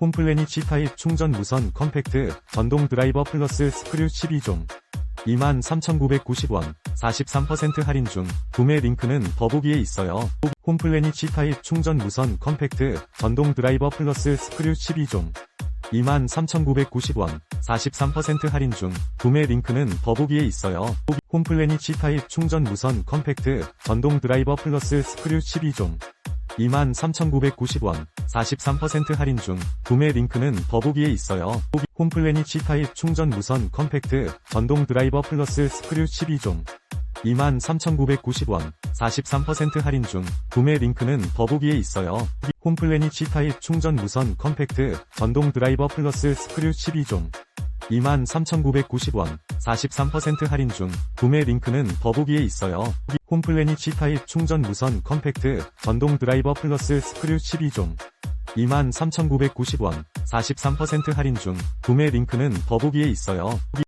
홈플래닛 C타입 충전 무선 컴팩트 전동 드라이버 플러스 스크류 12종 23,990원 43% 할인 중 구매 링크는 더보기에 있어요. 홈플래닛 C타입 충전 무선 컴팩트 전동 드라이버 플러스 스크류 12종 23,990원 43% 할인 중 구매 링크는 더보기에 있어요. 홈플래닛 C타입 충전 무선 컴팩트 전동 드라이버 플러스 스크류 12종 23,990원 43% 할인 중 구매 링크는 더보기에 있어요. 홈플래닛 C타입 충전 무선 컴팩트 전동 드라이버 플러스 스크류 12종 23,990원 43% 할인 중 구매 링크는 더보기에 있어요. 홈플래닛 C타입 충전 무선 컴팩트 전동 드라이버 플러스 스크류 12종 23,990원 43% 할인 중 구매 링크는 더보기에 있어요. 홈플래닛 C타입 충전 무선 컴팩트 전동 드라이버 플러스 스크류 12종 23,990원 43% 할인 중 구매 링크는 더보기에 있어요.